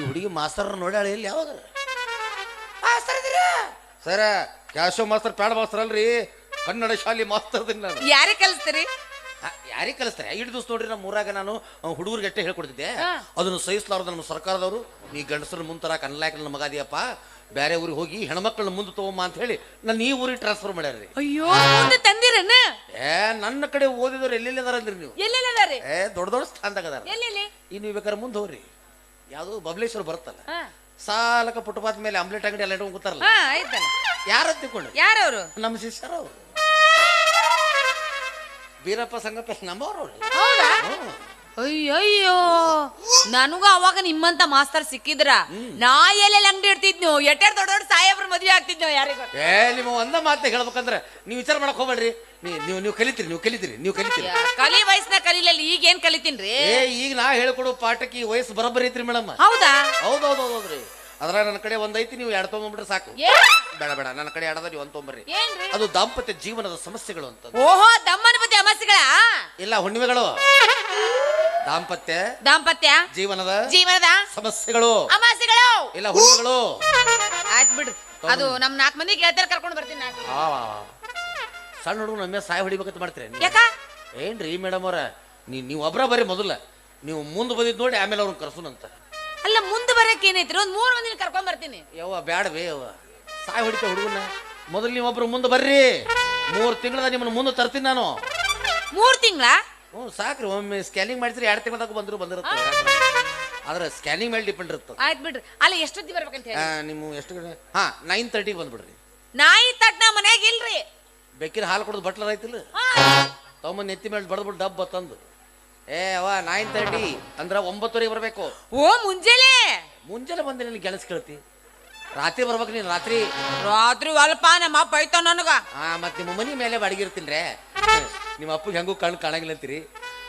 ಈ ಹುಡುಗಿ ಮಾಸ್ತರ್ ನೋಡ್ಯಾಳ ಇಲ್ಲಿ ಯಾವಾಗ? ಸರ ಕ್ಯಾಶೋ ಮಾಸ್ತರ್ ಪ್ಯಾಡ ಮಾಸ್ತರ್ ಅಲ್ರಿ. ಕನ್ನಡ ಶಾಲೆ ಮಾಸ್ತರ್ ಅದೀನಿ ನಾನು. ಯಾರೇ ಕಲಿಸ್ತೀರಿ? ಯಾರಿಗೆ ಕಲಿಸ್ತಾರೆ? ಐದು ದಿವಸ ನೋಡ್ರಿ ನಮ್ಮ ಊರಾಗ ನಾನು ಹುಡುಗರಿಗೆ ಅಷ್ಟೇ ಹೇಳ್ಕೊಡ್ತಿದ್ದೆ. ಅದನ್ನು ಸಹಿಸಲಾರ್ದ ನಮ್ಮ ಸರ್ಕಾರದವರು ನೀ ಗಂಡಸರ ಮುಂತರ ಕನ್ಲಾಕ ನನ್ನ ಮಗ ಅದಿಯಪ್ಪ. ಬೇರೆ ಊರಿಗೆ ಹೋಗಿ ಹೆಣ್ಮಕ್ಳನ್ನ ಮುಂದೆ ತಗೊಂಬ ಅಂತ ಹೇಳಿ ನನ್ನ ಈ ಊರಿಗೆ ಟ್ರಾನ್ಸ್ಫರ್ ಮಾಡ್ಯಾರ್ರಿ. ಅಯ್ಯೋ ಮುಂದೆ ತಂದಿರನ? ಏ ನನ್ನ ಕಡೆ ಓದಿದವ್ರು ಎಲ್ಲೆಲ್ಲಿ ಅದಾರ ಅಂದ್ರಿ ನೀವು? ಎಲ್ಲೆಲ್ಲದಾರಿ ಏ ದೊಡ್ಡ ದೊಡ್ಡ ಸ್ಥಾನದಾಗ ಅದಾರ. ಎಲ್ಲೆಲ್ಲಿ? ಇನ್ನು ನೀವು ಬೇಕಾದ್ರೆ ಮುಂದೆ ಹೋಗ್ರಿ. ಯಾವುದು ಬಬಲೇಶ್ವರ ಬರುತ್ತಲ್ಲ. ಹಾ. ಸಾಲಕ ಪುಟಪಾತ್ ಮೇಲೆ ಆಮ್ಲೆಟ್ ಅಂಗಡಿ ಎಲ್ಲ ಇಟ್ಕೊಂಡು ಕೂತಾರಲ್ಲ. ಹಾ ಆಯ್ತಲ್ಲ. ಯಾರ ತಿಳ್ಕೊಂಡು? ಯಾರವ್ರು? ನಮ್ಮ ಶಿಷ್ಯರು ಅವರು ಬೀರಪ್ಪ ಸಂಗಪ್ಪ ನಮ್ಮವ್ರು ಅವ್ರು ಹೌದಾ? ಅಯ್ಯಯ್ಯೋ ನನಗೂ ಅವಾಗ ನಿಮ್ಮಂತ ಮಾಸ್ತರ್ ಸಿಕ್ಕಿದ್ರ? ನಾ ಎಲ್ಲೆಲ್ಲ ಅಂಗಡಿ ಇಡ್ತಿದ್ನು? ಎಟ್ಟಾರ್ ದೊಡ್ಡ ದೊಡ್ಡ ಸಾಹೇಬ್ರ ಮದ್ವೆ ಆಗ್ತಿದ್ನೋ ಯಾರಿಗ? ಏ ನಿಮ್ಮ ಒಂದ ಮಾತು ಹೇಳ್ಬೇಕಂದ್ರೆ ನೀವು ವಿಚಾರ ಮಾಡಕ್ ಹೋಗ್ಬೇಡ್ರಿ. ನೀವು ನೀವು ಕಲಿತೀರಿ ನೀವು ಕಲಿತೀರಿ ನೀವು ಕಲಿತೀರಿ. ಕಲಿ ವಯಸ್ಸಿನ ಕಲಿಲಲ್ಲಿ ಈಗ ಏನ್ ಕಲಿತೀನ್ರಿ? ಏ ಈಗ ನಾ ಹೇಳ್ಕೊಡೋ ಪಾಠಕ್ಕೆ ಈ ವಯಸ್ಸು ಬರೋಬ್ಬರಿ ಐತ್ರಿ ಮೇಡಮ್. ಹೌದಾ? ಹೌದು ಹೌದು ಹೌದು ಹೌದ್ರಿ ಅದ್ರ ನನ್ನ ಕಡೆ ಒಂದೈತಿ ನೀವು ಎರಡು ತೊಗೊಂಡ್ಬಿಟ್ರೆ ಸಾಕು. ಬೇಡ ಬೇಡ ನನ್ನ ಕಡೆ ಎರಡದ ನೀವು ಒಂದು ತೊಗೊಂಬರ್ರಿ. ಅದು ದಾಂಪತ್ಯ ಜೀವನದ ಸಮಸ್ಯೆಗಳು ಅಂತ ಓಹೋ ದಮ್ಮನ ಬುದ್ಧಿ ಸಮಸ್ಯೆಗಳ? ಇಲ್ಲ ಹುಣ್ಣಿಮೆಗಳು. ದಾಂಪತ್ಯ ದಾಂಪತ್ಯ ಜೀವನದ ಜೀವನದ ಸಮಸ್ಯೆಗಳು ಅಮಾಸೆಗಳು ಇಲ್ಲ ಹುಡುಗಳು ಆಯ್ತು ಬಿಡು. ಅದು ನಮ್ ನಾಲ್ಕು ಮಂದಿ ಗೆಳತಿಯರ್ ಕರ್ಕೊಂಡು ಬರ್ತೀನಿ ಆ. ಸಣ್ಣ ಹುಡುಗ ನಮ್ಮ ಸಾಯ ಹೊಡಿಬೇಕಂತ ಮಾಡ್ತೀರಿ? ನೀವು? ಯಾಕ? ಏನ್ರಿ ಮೇಡಮ್ ಅವರ? ನೀ ನೀವು ಒಬ್ರ ಬರ್ರಿ ಮೊದಲ. ನೀವು ಮುಂದೆ ಬಂದಿದ್ ನೋಡಿ ಆಮೇಲೆ ಅವ್ರನ್ನ ಕರ್ಸುನಂತ ಅಲ್ಲ ಮುಂದೆ ಬರಕ್ ಏನೈತ್ರಿ? ಒಂದ್ ಮೂರ್ ಮಂದಿನ ಕರ್ಕೊಂಡ್ ಬರ್ತೀನಿ. ಯವ್ವ ಬ್ಯಾಡವೇ ಯವ್ವ. ಸಾಯ ಹೊಡಿತ ಹುಡುಗನ ಮೊದಲು ನೀವೊಬ್ರು ಮುಂದೆ ಬರ್ರಿ. ಮೂರು ತಿಂಗಳದ ನಿಮ್ಮನ್ನ ಮುಂದೆ ತರ್ತೀನಿ ನಾನು. ಮೂರ್ ತಿಂಗಳ? ಹ್ಞೂ ಸಾಕ್ರಿ ಒಮ್ಮೆ ಸ್ಕ್ಯಾನಿಂಗ್ ಮಾಡಿದ್ರೆ ಎರಡು ತಿಂಗಳದಾಗ ಬಂದ್ರು ಬಂದಿರುತ್ತೆ. ಆದ್ರೆ ಸ್ಕ್ಯಾನಿಂಗ್ ಮೇಲೆ ಡಿಪೆಂಡ್ ಇರುತ್ತೆ. ಆಯ್ತು ಬಿಡ್ರಿ. ಅಲ್ಲ ಎಷ್ಟೊತ್ತಿ ಬರ್ಬೇಕಂತ ಹೇಳಿ? ನಿಮ್ಮ ಎಷ್ಟು ಗಂಟೆ? ಹಾ ನೈನ್ ತರ್ಟಿಗೆ ಬಂದ್ಬಿಡ್ರಿ. ನಾಯಿ ತಟ್ಟ ಮನೆಗೆ ಇಲ್ರಿ. ಬೇಕಿರ ಹಾಲು ಕೊಡೋದು ಬಟ್ಲರ್ ಆಯ್ತಿಲ್ಲ ತಮ್ಮ ತಗೊಂಬಂದು ನೆತ್ತಿ ಮೇಲೆ ಬಡದ್ಬಿಟ್ಟು ಡಬ್ಬ ತಂದು ಏ ಅವ ನೈನ್ ತರ್ಟಿ ಅಂದ್ರೆ ಒಂಬತ್ತುವರೆಗೆ ಬರಬೇಕು. ಓ ಮುಂಜಾನೆ? ಮುಂಜಾನೆ ಬಂದು ನಿನ್ನ ಗೆಳಸ್ ಕೇಳ್ತಿ. ರಾತ್ರಿ ಬರ್ಬೇಕು ನೀನು ರಾತ್ರಿ. ರಾತ್ರಿ ಅಲ್ಪ ನಮ್ಮ ಅಪ್ಪ ಐತಾವ ನನಗ. ಹಾ ಮತ್ತೆ ನಿಮ್ಮ ಮನೆ ಮೇಲೆ ಬಡಗಿರ್ತೀನಿ ನಿಮ್ಮ ಅಪ್ಪಗೆ ಹೆಂಗೂ ಕಣ್ಣು ಕಾಣಂಗಿಲ್ಲ ಅಂತೀರಿ?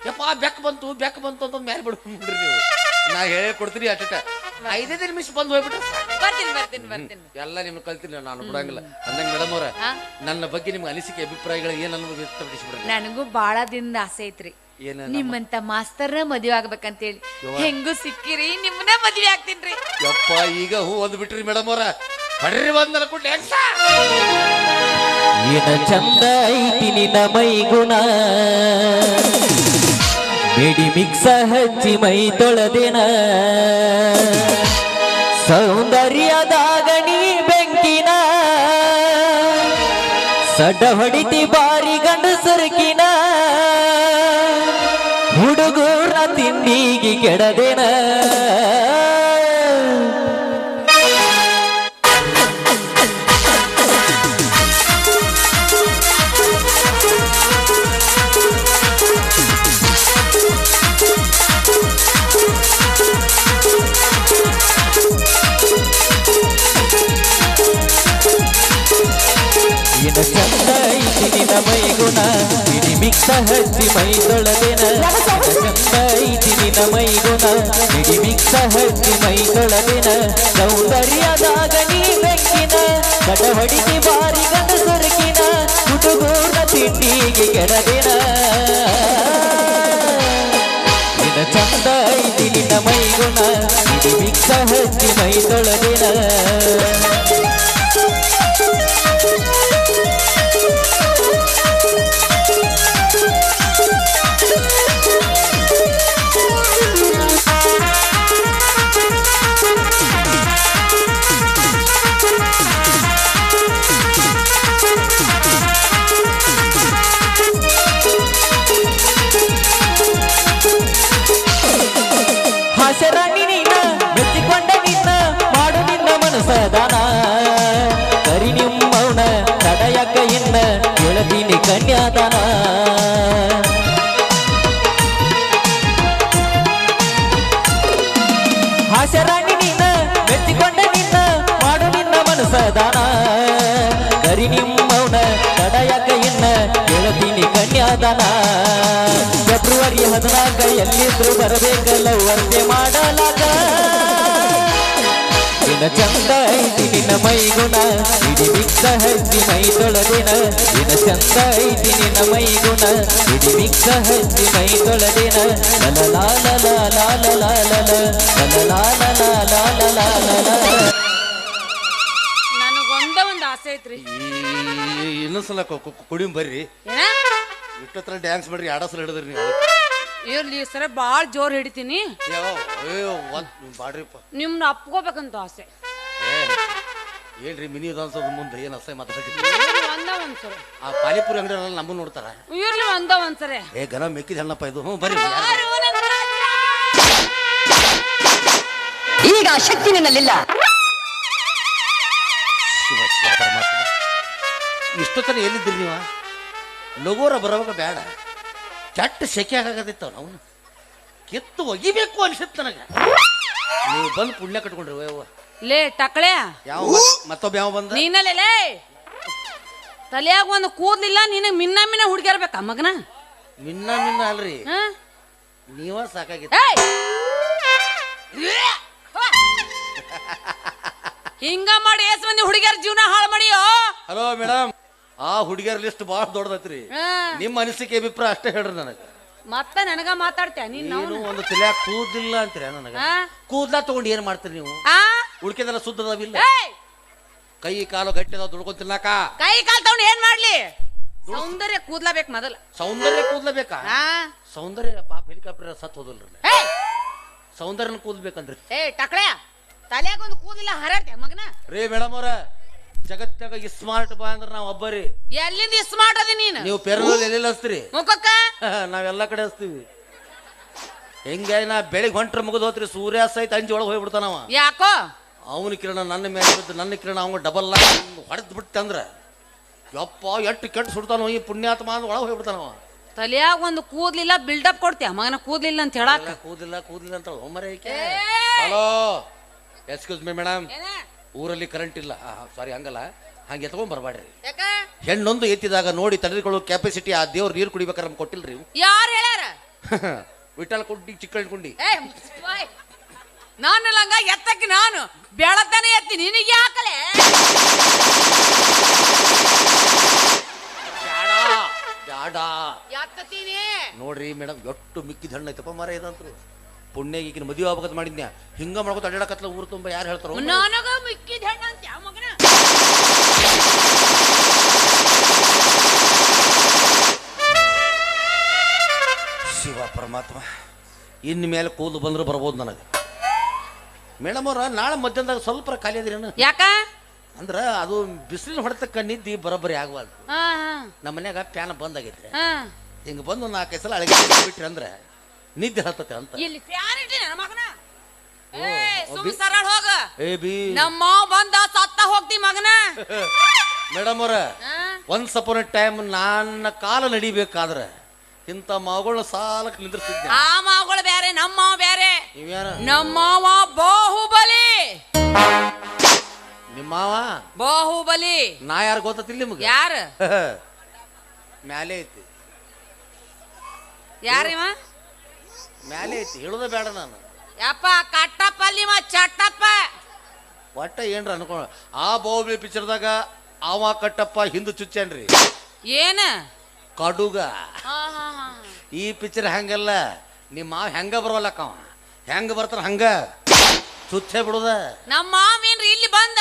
ಯಪ್ಪ ಬೆಕ್ ಬಂತು ಬೆಕ್ ಬಂತು ಅಂತ ಮೇಲೆ ಬಿಡ್ರಿ ನೀವು. ನಾ ಹೇಳಿ ಕೊಡ್ತೀನಿ ಅಟ್ಟ ಐದೈದು ನಿಮಿಷ ಬಂದು ಹೋಗ್ಬಿಟ್ರೆ. ಬರ್ತೀನಿ ಬರ್ತೀನಿ ಬರ್ತೀನಿ. ಎಲ್ಲ ನಿಮ್ಗೆ ಕಲ್ತೀನಿ ನಾನು ಬಿಡಂಗಿಲ್ಲ. ಅಂದಂಗ ಮೇಡಮ್ ಅವ್ರ ನನ್ನ ಬಗ್ಗೆ ನಿಮ್ಗೆ ಅನಿಸಿಕೆ ಅಭಿಪ್ರಾಯಗಳು ಏನು ಅನ್ನೋದು ವ್ಯಕ್ತಪಡಿಸ್ಬಿಡ್ರಿ ನನಗೂ ಬಹಳ ದಿನದ ಆಸೆ ಐತ್ರಿ. ನಿಮ್ಮಂತ ಮಾಸ್ತರ್ನ ಮದುವೆ ಆಗ್ಬೇಕಂತೇಳಿ. ಹೆಂಗೂ ಸಿಕ್ಕಿರಿ ನಿಮ್ಮನ್ನ ಮದುವೆ ಆಗ್ತೀನ್ರಿ ಯಪ್ಪ ಈಗ ಹೂ ಓದ್ಬಿಟ್ರಿ ಮೇಡಮ್ ಅವ್ರ. ಬರ್ರಿ ಬಂದಲ್ಲ ಕೂಡ ಏನ ಚಂದ ಐತಿ ನಿನ್ನ ಮೈಗುಣ. ಬೇಡಿ ಮಿಕ್ಸ ಹಚ್ಚಿ ಮೈ ತೊಳೆದಿನ. ಸೌಂದರ್ಯದಾಗ ನೀ ಬೆಂಕಿನ. ಸಡ್ಡ ಹೊಡಿತಿ ಬಾರಿ ಗಂಡು ಸರಕಿನ. ಹುಡುಗೂರ ತಿಂಡಿಗೆ ಕೆಡದಿನ. ಹಚ್ಚಿ ಮೈ ತೊಳೆದಿನ ಚಂದ ಐತಿ ನಿನ ಮೈಗುಣ ಇಡಿ ಮಿಕ್ಸ ಹಚ್ಚಿ ಮೈ ತೊಳೆದಿನ ಸೌಂದರ್ಯದಾಗ ನೀ ಬೆಕ್ಕಿನ. ಕಟ ಹೊಡಿತಿ ಬಾರಿ ಗಂಡ ಸುರುಕಿನ. ಹುಡುಗೂರ ತಿಂಡಿಗೆ ಕೆಡದಿನ ನಿನ ಚಂದ ಐತಿ ನಿನ್ನ ಮೈಗುಣ ಇಡಿ ಮಿಕ್ಸ ಹಚ್ಚಿ ಕನ್ಯಾದಾನ ಹಾಸ್ಯರಾಣಿ ನಿನ್ನ ಮೆಚ್ಚಿಕೊಂಡ ನಿನ್ನ, ಮಾಡು ನಿನ್ನ ಮನಸದಾನ ಕರಿ ನಿಮ್ಮವನ ತಡೆಯಕ್ಕ ಇನ್ನ, ಕೇಳತೀನಿ ಕನ್ಯಾದಾನ. ಫೆಬ್ರವರಿ ಹದಿನಾಲ್ಕ ಎಲ್ಲಿದ್ರು ಬರಬೇಕಲ್ಲ ವರ್ತೆ ಮಾಡಲಾಗ. ನಿನ್ನ ಚಂದ ಐತಿ ನಿನ್ನ ಗುಣ ಮೈಗುಣ ಇಡಿ ಮಿಕ್ಸ ಹಚ್ಚಿ ಮೈ ತೊಳೆದಿನ ದಿನ ಚಂದ ಐತಿ ನಿನ್ನ ಮೈಗುಣ ಇಡಿ ಮಿಕ್ಸ ಹಚ್ಚಿ ಮೈ ತೊಳೆದಿನ ಲಲ ಲಾಲ ಲಾಲ ಲಾಲ ಲಾಲ ಲಾಲ ಲಾಲ ಲಾಲ ನನಗೊಂದ ಒಂದು ಆಸೆ ಐತ್ರಿ ಇನ್ನೊಂದ್ಸಲ ಕುಡಿ ಬರ್ರಿ ಇಷ್ಟತ್ರ ಇಷ್ಟೊತ್ತರ ಡ್ಯಾನ್ಸ್ ಮಾಡ್ರಿ ಆಡಸಲ ಹಿಡಿದ್ರಿ ನೀವು ಇರ್ಲಿ ಈ ಸರ ಬಾಳ್ ಜೋರ್ ಹಿಡಿತೀನಿ. ನಿಮ್ನ ಅಪ್ಕೋಬೇಕಂತ ಆಸೆ. ಏ ಏನ್ರಿ ಮಿನಿ ಅನ್ಸೋದ್ ಮುಂದೆ ಏನು ಅಸಹ್ಯ ಮಾತಾಡ್ತೀವಿ ಇರ್ಲಿ ಒಂದ ಒಂದ್ಸರ. ಆ ಪಾನಿಪುರಿ ಅಂಗಡಿ ನಮ್ಮನ್ನ ನೋಡ್ತಾರ? ಇರ್ಲಿ ಒಂದ ಒಂದ್ಸರಿ. ಏ ಗನ ಮೆಕ್ಕಿದ ಹೆಣ್ಣಪ್ಪ ಇದು. ಹ್ಞೂ ಬರ್ರಿ? ಈಗ ಆ ಶಕ್ತಿ ನನ್ನಲ್ಲಿಲ್ಲ. ಶಿವ ಶಿವ ಪರಮಾತ್ಮ. ಇಷ್ಟೊತ್ತನ ಎಲ್ಲಿದ್ದೀರಿ ನೀವು? ಲಗೋರ ಬರೋವಾಗ ಬೇಡ. ಚಟ್ಟ ಸೆಕೆ ಆಗದಿತ್ತು ಅವನು. ಕೆತ್ತು ಒಗಿಬೇಕು ಅನ್ಸಿತ್ತು ನನಗೆ. ನೀವು ಬಂದು ಪುಣ್ಯ ಕಟ್ಕೊಂಡ್ರಿ ಲೇ ಟಕಳೆ. ಯಾವ ಮತ್- ಮತ್ತೊಬ್ಬ ಯಾವ ಬಂದ? ನೀನಲ್ಲೇ ಲೇ. ತಲೆಯಾಗ ಒಂದು ಕೂದ್ಲಿಲ್ಲ ನಿನ್ನ ಮಿನ್ನ ಮಿನ್ನ ಹುಡುಗಿರ್ಬೇಕ ಮಗನ? ಮಿನ್ನ ಮಿನ್ನ ಅಲ್ರಿ? ನೀವ ಸಾಕಾಗಿತ್ತು ಹಿಂಗ ಮಾಡಿ ಎಸ್ ಮಂದಿ ಹುಡುಗಿಯರ ಜೀವನ ಹಾಳು ಮಾಡಿಯೋ? ಹಲೋ ಮೇಡಮ್ ಆ ಹುಡುಗಿಯರ ಲಿಸ್ಟ್ ಬಹಳ ದೊಡ್ಡದೈತ್ರಿ. ನಿಮ್ಮ ಅನಿಸಿಕೆ ಅಭಿಪ್ರಾಯ ಅಷ್ಟೇ ಹೇಳ್ರಿ ನನಗೆ. ಮತ್ತ ನನಗ ಮಾತಾಡ್ತೀಯ? ನೀನು ಒಂದು ತಲೆ ಕೂದಿಲ್ಲ ಅಂತೀರ ನನಗ? ಕೂದ್ಲ ತಗೊಂಡು ಏನ್ ಮಾಡ್ತೀರಿ ನೀವು? ಆ? ಉಳ್ಕೆದೆಲ್ಲ ಸುದ್ದದವಿಲ್ಲ ಏಯ್! ಕೈ ಕಾಲು ಗಟ್ಟಿದ ದುಡ್ಕೊಂಡ್ ತಿನ್ನಾಕ ಕೈ ಕಾಲು ತಗೊಂಡು ಏನ್ ಮಾಡ್ಲಿ? ಸೌಂದರ್ಯ ಕೂದ್ಲಬೇಕು ಮೊದಲ. ಸೌಂದರ್ಯ ಕೂದ್ಲ ಬೇಕಾ? ಸೌಂದರ್ಯ ಪಾಪ ಹೆಲಿಕಾಪ್ಟರ್ ಸತ್ ಹೋದಲ್ರಿ! ಸೌಂದರ್ಯನ ಕೂದ್ಬೇಕಂದ್ರಿ ಏ ಟಕಳೆ ತಲೆಯಾಗ ಒಂದು ಕೂದಿಲ್ಲ ಹರಡ್ತೆ ಮಗನ? ರೇ ಮೇಡಮ್ ಅವ್ರ ಜಗತ್ತಾಗ ಸ್ಮಾರ್ಟ್ ಬಾ ಅಂದ್ರೆ ನಾವ್ ಒಬ್ಬರಿ. ಎಲ್ಲಿಂದ ಸ್ಮಾರ್ಟ್ ಅದಿ ನೀನು? ನೀವು ಪೆರಲಲ್ಲಿ ಎಲ್ಲೆಲ್ಲ ಹಚ್ತೀರಿ? ಮುಖಕ್ಕ? ನಾವೆಲ್ಲ ಕಡೆ ಹಚ್ತೀವಿ. ಹೆಂಗೆ ನಾ ಬೆಳಿಗ್ಗೆ ಹೊಂಟ್ರೆ ಮುಗಿದು ಹೋತ್ರಿ ಸೂರ್ಯ ಸಹಿತ ಅಂಜಿ ಒಳಗೆ ಹೋಗ್ಬಿಡ್ತಾನವ ಯಾಕೋ? ಅವನ ಕಿರಣ ನನ್ನ ಮೇಲೆ ಬಿದ್ದು ನನ್ನ ಕಿರಣ ಅವಂಗ ಡಬಲ್ ಹೊಡೆದ್ ಬಿಟ್ಟಂದ್ರ ಯಪ್ಪ ಎಟ್ಟು ಕೆಟ್ಟ ಸುಡ್ತಾನೋ ಈ ಪುಣ್ಯಾತ್ಮ ಅಂದ್ ಒಳಗೆ ಹೋಗ್ಬಿಡ್ತಾನವ ತಲೆಯಾಗ ಒಂದು ಕೂದ್ಲಿಲ್ಲ ಬಿಲ್ಡಪ್ ಕೊಡ್ತೀಯ? ಮಗನ ಕೂದ್ಲಿಲ್ಲ ಅಂತ ಹೇಳಾಕ. ಕೂದಲಿಲ್ಲ ಕೂದಿಲ್ಲ ಕೂದಿಲ್ಲ ಅಂತ ಐಕೆ ಹಲೋ ಎಕ್ಸ್ಕ್ಯೂಸ್ ಮೀ ಮೇಡಮ್? ಊರಲ್ಲಿ ಕರೆಂಟ್ ಇಲ್ಲ. ಸಾರಿ ಹಂಗಲ್ಲ. ಹಂಗೆ ಎತ್ಕೊಂಡ್ ಬರಬೇಡ್ರಿ. ಹೆಣ್ಣೊಂದು ಎತ್ತಿದಾಗ ನೋಡಿ ತಡೆದುಕೊಳ್ಳೋ ಕೆಪಾಸಿಟಿ ಆ ದೇವ್ರು ನೀರು ಕುಡಿಬೇಕಾರೆ ನಮ್ಗೆ ಕೊಟ್ಟಿಲ್ರಿ. ಯಾರು ಹೇಳ್ಯಾರ? ವಿಠಲ್ ಕುಂಡಿ ಚಿಕ್ಕಳ್ ಕುಂಡಿ. ನಾನು ಲಂಗ ಎತ್ತಕ್ಕೆ ನಾನು ಬೆಳತನೆ ಎತ್ತಿ ನಿನಗೆ ಹಾಕಲೆ ಬ್ಯಾಡ ಬ್ಯಾಡ. ಎತ್ತತೀನಿ ನೋಡ್ರಿ ಮೇಡಮ್ ಎಷ್ಟು ಮಿಕ್ಕಿದ ಹಣ್ಣು ಐತಪ್ಪ ಮರ ಇದಂತ್ರು. ಪುಣ್ಯ ಈಗಿನ ಮದುವೆ ಆಗ್ಬೇಕಂತ ಮಾಡಿದ್ನ್ಯಾ? ಹಿಂಗ ಮಾಡ್ಕೊತ ಅಡ್ಡಾಡಕತ್ಲ ಊರು ತುಂಬ ಯಾರು ಹೇಳ್ತಾರೋ? ನನಗ ಮಿಕ್ಕಿದ ಹೆಣ್ಣ ಅಂತ ಯಾವ ಮಗನ? ಶಿವ ಪರಮಾತ್ಮ ಇನ್ನು ಮೇಲೆ ಕೂದಲು ಬಂದ್ರೆ ಬರ್ಬೋದು ನನಗೆ. ಮೇಡಮ್ ಅವ್ರ ನಾಳೆ ಮಧ್ಯಾಹ್ನದಾಗ ಸ್ವಲ್ಪ ಖಾಲಿ ಅದ್ರೇನು? ಯಾಕ? ಅಂದ್ರ ಅದು ಬಿಸಿಲಿನ ಹೊಡೆತಕ್ಕ ನಿದ್ದಿ ಬರೋಬ್ಬರಿ ಆಗವಲ್ದು. ನಮ್ಮ ಮನ್ಯಾಗ ಫ್ಯಾನ್ ಬಂದ್ ಆಗೈತ್ರಿ. ಹಿಂಗ ಬಂದು ನಾಲ್ಕೈದು ಸಲ ಅಳಗೆ ಬಿಟ್ರಿ ಅಂದ್ರೆ ನಿದ್ದೆ ಹತ್ತತೆ ಅಂತ. ಇಲ್ಲಿ ನನ್ನ ಮಗನ. ಏ ಸುಮ್ ಸರಳ ಹೋಗ. ಏ ಬಿ. ನಮ್ಮ ಮಾವ್ ಬಂದ ಸತ್ತ ಹೋಗ್ತಿ ಮಗನ. ಮೇಡಮ್ ಅವ್ರ? ಒನ್ಸ್ ಅಪೋನ್ ಟೈಮ್ ನನ್ನ ಕಾಲ ನಡಿಬೇಕಾದ್ರೆ ಇಂಥ ಮಾವುಗಳನ್ನ ಸಾಲಕ್ಕೆ ನಿಂದ್ರಿಸಿದ್ದೆ ಆ ಮಾವುಗಳು ಬೇರೆ ನಮ್ಮ ಮಾವ ಬೇರೆ. ನೀವ್ಯಾರ? ನಮ್ಮ ಮಾವ ಬಾಹುಬಲಿ. ನಿಮ್ಮ ಮಾವ? ಬಾಹುಬಲಿ. ನಾ ಯಾರು ಗೊತ್ತಿಲ್ಲ ನಿಮ್ಗೆ? ಯಾರ? ಮ್ಯಾಲೆ ಐತಿ. ಯಾರಿವ? ಮ್ಯಾಲೆ ಐತಿ ಹೇಳೋದ ಬೇಡ ನಾನು. ಯಪ್ಪ ಕಟ್ಟಪ್ಪ ಅಲ್ಲಿ ಮ ಚಟ್ಟಪ್ಪ. ಒಟ್ಟ ಏನ್ರ ಅನ್ಕೊಂಡ ಆ ಬಾಹುಬಲಿ ಪಿಕ್ಚರ್ದಾಗ ಅವ ಕಟ್ಟಪ್ಪ ಹಿಂದೆ ಚುಚ್ಚೇನ್ರಿ. ಏನ? ಕಡುಗ. ಈ ಪಿಕ್ಚರ್ ಹಂಗಲ್ಲ ನಿಮ್ಮ ಮಾವ ಹೆಂಗ ಬರೋಲ್ಲಕ್ಕ ಅವ? ಹೆಂಗ ಬರ್ತಾರ ಹಂಗ? ಚುಚ್ಚೆ ಬಿಡುದ. ನಮ್ಮ ಮಾವೇನ್ರಿ ಇಲ್ಲಿ ಬಂದ?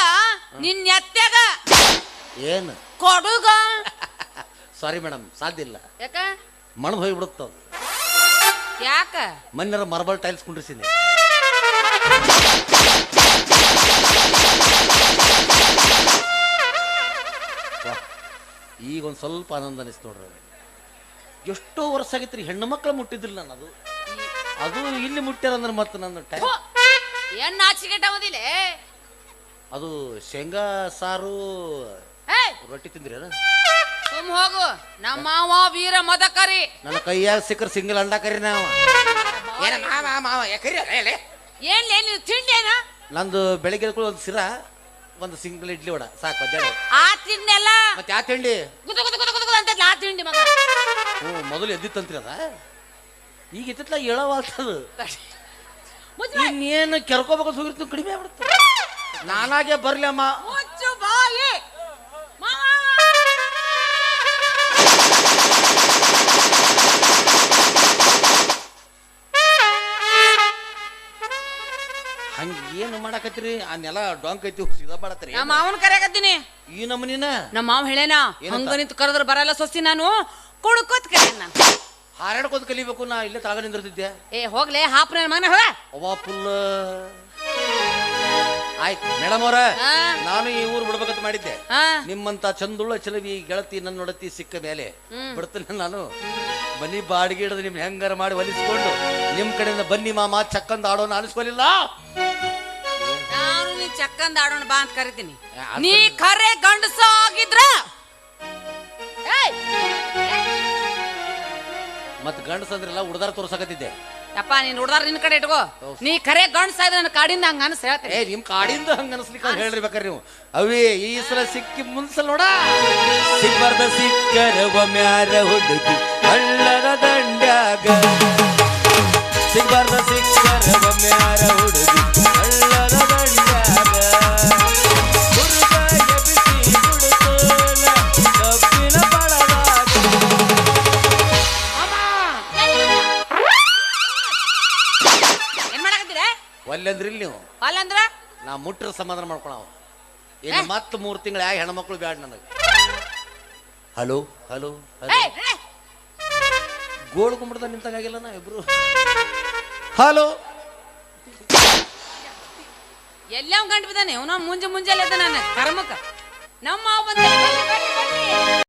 ನಿನ್ ಎತ್ತೆಗ ಏನು? ಕೊಡುಗ. ಸಾರಿ ಮೇಡಮ್ ಸಾಧ್ಯ ಇಲ್ಲ. ಯಾಕ? ಮಣ್ಣು ಹೋಗಿ ಅದು ಯಾಕ? ಮನ್ನರ ಮಾರ್ಬಲ್ ಟೈಲ್ಸ್ ಕುಂಡ್ರಿಸಿನಿ ಈಗ ಒಂದು ಸ್ವಲ್ಪ ಆನಂದ ಅನಿಸ್ತು ನೋಡ್ರಿ ಎಷ್ಟೋ ವರ್ಷ ಆಗೈತ್ರಿ ಹೆಣ್ಣು ಮಕ್ಕಳು ಮುಟ್ಟಿದ್ರಿ ನಾನು ಅದು. ಅದು ಇಲ್ಲಿ ಮುಟ್ಟಿರಂದ್ರೆ ಮತ್ತೆ ನನ್ನ ಟೈಮ್ ಏನ್ ಮದಿಲೆ ಅದು ಶೇಂಗಾ ಸಾರು ರೊಟ್ಟಿ ತಿಂದ್ರಿ ಸುಮ್ ಹೋಗು ನಮ್ಮ ಮಾವ ವೀರ ಮದಕರಿ. ನನ್ನ ಕೈಯಾಗ ಸಿಕ್ಕ ಸಿಂಗಲ್ ಅಂಡ ಕರಿ ನಾವು. ಏನ ಮಾವ ಮಾವ ಯಾಕರಿ ಏನ್ ನೀವು ತಿಂಡಿ ಏನ? ನಂದು ಬೆಳಿಗ್ಗೆ ಎದ್ಕೊಳ್ಳೋ ಒಂದು ಸಿರ ಒಂದು ಸಿಂಗಲ್ ಇಡ್ಲಿ ವಡ ಸಾಕು ಅಜ್ಜಾಡು ಆ ತಿಂಡೆಲ್ಲ ಮತ್ತೆ ಯಾ ತಿಂಡಿ? ಗುದು ಗುದು ಗುದು ಗುದು ಗುದು ಅಂತ ಆ ತಿಂಡಿ ಮಗ. ಹ್ಞೂ ಮೊದಲು ಎದ್ದಿತ್ತಂತ್ರಿ ಅದ. ಈಗ ಎತ್ತಿತ್ಲ ಹೇಳವಾಗ್ತದ ಬಾಯ್. ಇನ್ನೇನು ಕೆರ್ಕೋಬೇಕು ಸುಗಿರ್ತು ಕಡಿಮೆ ಆಗ್ಬಿಡುತ್ತೆ. ನಾನಾಗೆ ಬರ್ಲಿ ಅಮ್ಮ. ಹಂಗ ಏನು ಮಾಡಾಕತ್ರಿ ಆ ನೆಲ ಡೊಂಕ್ ಐತಿ ಸೀದಾ ಮಾಡತ್ರಿ ನಮ್ಮ ಮಾವನ್ ಕರೆಯಕತ್ತೀನಿ. ಈ ನಮ್ಮನಿನ ನಮ್ಮ ಮಾವ ಹೇಳೇನ ಏನಂತ? ಹಂಗ ನಿಂತು ಕರೆದ್ರ ಬರಲ್ಲ ಸೊಸಿ ನಾನು. ಕುಡ್ಕೋತ್ ಕರೆ ನಾನು ಹಾರಾಡ್ಕೋತ ಕಲಿಬೇಕು ನಾ ಇಲ್ಲೇ ತಳಗ ನಿಂದಿರ್ತಿದ್ದೆ. ಏ ಹೋಗ್ಲೇ ಹಾಪ್ ನನ್ನ ಮಗನ ಹೋಗ. ಅವ ಫುಲ್ ಆಯ್ತು ಮೇಡಮ್ ಅವ್ರ ಹಾ. ನಾನು ಈ ಊರು ಬಿಡ್ಬೇಕಂತ ಮಾಡಿದ್ದೆ. ಹಾ. ನಿಮ್ಮಂತ ಚಂದುಳ್ಳ ಚಲವಿ ಗೆಳತಿ ನನ್ನ ನೋಡತಿ ಸಿಕ್ಕ ಮೇಲೆ ಬಿಡ್ತೇನೆ ನಾನು. ಬನ್ನಿ ಬಾಡಿಗೆ ಹಿಡಿದು ನಿಮ್ ಹೆಂಗಾರ ಮಾಡಿ ಒಲಿಸ್ಕೊಂಡು ನಿಮ್ ಕಡೆಯಿಂದ ಬನ್ನಿ ಮಾಮ ಚಕ್ಕಂದ ಆಡೋನ ಅನಿಸ್ಕೊಲಿಲ್ಲ? ಚಕ್ಕಂದ ಆಡೋಣ ಬಾ ಅಂತ ಕರಿತೀನಿ. ನೀ ಖರೆ ಗಂಡಸ ಆಗಿದ್ರ? ಏಯ್! ಮತ್ ಗಂಡಸ ಅಂದ್ರೆಲ್ಲ ಹುಡ್ದಾರ ತೋರ್ಸಕತ್ತಿದ್ದೆ. ಯಪ್ಪ ನೀನ್ ಹುಡ್ದಾರ ನಿನ್ ಕಡೆ ಇಟ್ಕೋ. ನೀ ಖರೆ ಗಂಡಸ ಇದ್ರೆ ನನ್ನ ಕಾಡಿಂದ ಹಂಗ ಅನ್ಸ ಹೇಳ್ತೀನಿ. ಏ ನಿಮ್ ಕಾಡಿಂದ ಹಂಗ ಅನ್ಸ್ಲಿಕ್ಕೆ ಅಂತ ಹೇಳ್ರಿ ಬೇಕಾರೆ ನೀವು. ಅವೇ ಈ ಸಲ ಸಿಕ್ಕಿ ಮುನ್ಸಲ್ ನೋಡ. ಸಿಗ್ಬಾರ್ದ ಸಿಕ್ಕರ ಒಮ್ಯಾರ ಹುಡುಗಿ ಹಳ್ಳದ ದಂಡ್ಯಾಗ. ಸಿಬ್ಬರ್ದ ಸಿಕ್ಕರ ಒಮ್ಯಾರ ಹುಡುಗಿ ಒಲ್ಲೆಂದ್ರಿಲ್ ನೀವು? ಅಲ್ಲಂದ್ರ? ನಾ ಮುಟ್ರ ಸಮಾಧಾನ ಮಾಡ್ಕೊಳವ ಇನ್ನು ಮತ್ತೆ ಮೂರು ತಿಂಗಳ ಯಾವ ಹೆಣ್ಮಕ್ಳು ಬ್ಯಾಡ ನನಗೆ. ಹಲೋ? ಹಲೋ? ಹಲೋ. ಗೋಳು ಕುಂಬಿಡ್ದ ನಿಂತಾಗಿಲ್ಲ ನಾ ಇಬ್ರು. ಹಲೋ? ಎಲ್ಲ ಗಂಟು ಬಿದ್ದಾನೆ? ಅವನ ಮುಂಜೆ ಮುಂಜಾನೆ ಎದ್ದ ನಾನು. ಕರ್ಮಕ್ಕ. ನಮ್ಮ